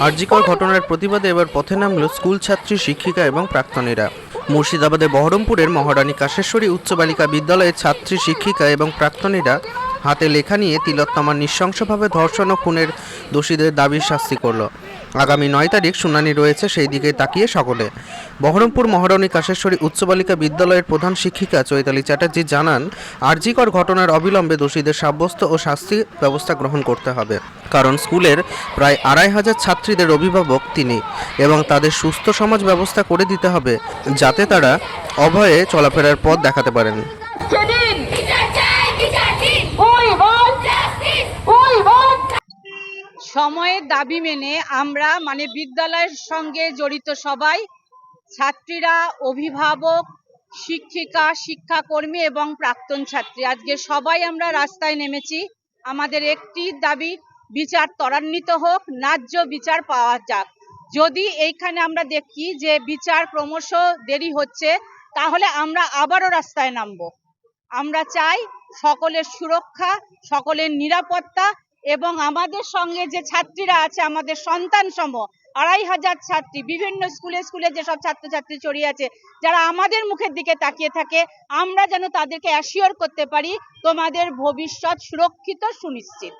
আরজিকর ঘটনার প্রতিবাদে এবার পথে নামলো স্কুল ছাত্রী, শিক্ষিকা এবং প্রাক্তনীরা। মুর্শিদাবাদের বহরমপুরের মহারানী কাশেশ্বরী উচ্চ বালিকা বিদ্যালয়ের ছাত্রী, শিক্ষিকা এবং প্রাক্তনীরা হাতে লেখা নিয়ে তিলোত্তমার নৃশংসভাবে ধর্ষণ ও খুনের দোষীদের দাবির শাস্তি করল। আগামী নয় তারিখ শুনানি রয়েছে, সেই দিকে তাকিয়ে সকলে। বহরমপুর মহারণী কাশেশ্বরী উচ্চ বালিকা বিদ্যালয়ের প্রধান শিক্ষিকা চৈতালি চ্যাটার্জি জানান, আরজিকর ঘটনার অবিলম্বে দোষীদের সাব্যস্ত ও শাস্তি ব্যবস্থা গ্রহণ করতে হবে। কারণ স্কুলের প্রায় আড়াই হাজার ছাত্রীদের অভিভাবক তিনি এবং তাদের সুস্থ সমাজ ব্যবস্থা করে দিতে হবে, যাতে তারা অভয়ে চলাফেরার পথ দেখাতে পারেন। সময়ের দাবি মেনে আমরা মানে বিদ্যালয়ের সঙ্গে জড়িত সবাই, ছাত্রীরা, অভিভাবক, শিক্ষিকা, শিক্ষাকর্মী এবং প্রাক্তন ছাত্রী, আজকে সবাই আমরা রাস্তায় নেমেছি। আমাদের একটি দাবি, বিচার ত্বরান্বিত হোক, ন্যায্য বিচার পাওয়া যাক। যদি এইখানে আমরা দেখি যে বিচার ক্রমশ দেরি হচ্ছে, তাহলে আমরা আবারও রাস্তায় নামবো। আমরা চাই সকলের সুরক্ষা, সকলের নিরাপত্তা এবং আমাদের সঙ্গে যে ছাত্রীরা আছে, আমাদের সন্তান সম, আড়াই হাজার ছাত্রী, বিভিন্ন স্কুলে স্কুলে যেসব ছাত্রছাত্রী ছড়িয়ে আছে, যারা আমাদের মুখের দিকে তাকিয়ে থাকে, আমরা যেন তাদেরকে অ্যাসিওর করতে পারি, তোমাদের ভবিষ্যৎ সুরক্ষিত সুনিশ্চিত।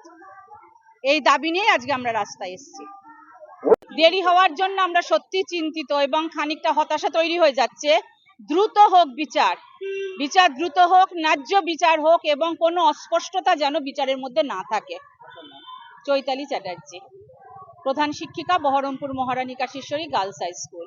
এই দাবি নিয়ে আজকে আমরা রাস্তায় এসেছি। দেরি হওয়ার জন্য আমরা সত্যি চিন্তিত এবং খানিকটা হতাশা তৈরি হয়ে যাচ্ছে। দ্রুত হোক বিচার। বিচার দ্রুত হোক, ন্যায্য বিচার হোক এবং কোনো অস্পষ্টতা যেন বিচারের মধ্যে না থাকে। চৈতালি চ্যাটার্জি। প্রধান শিক্ষিকা Berhampore Maharani Kashishwari girls high school.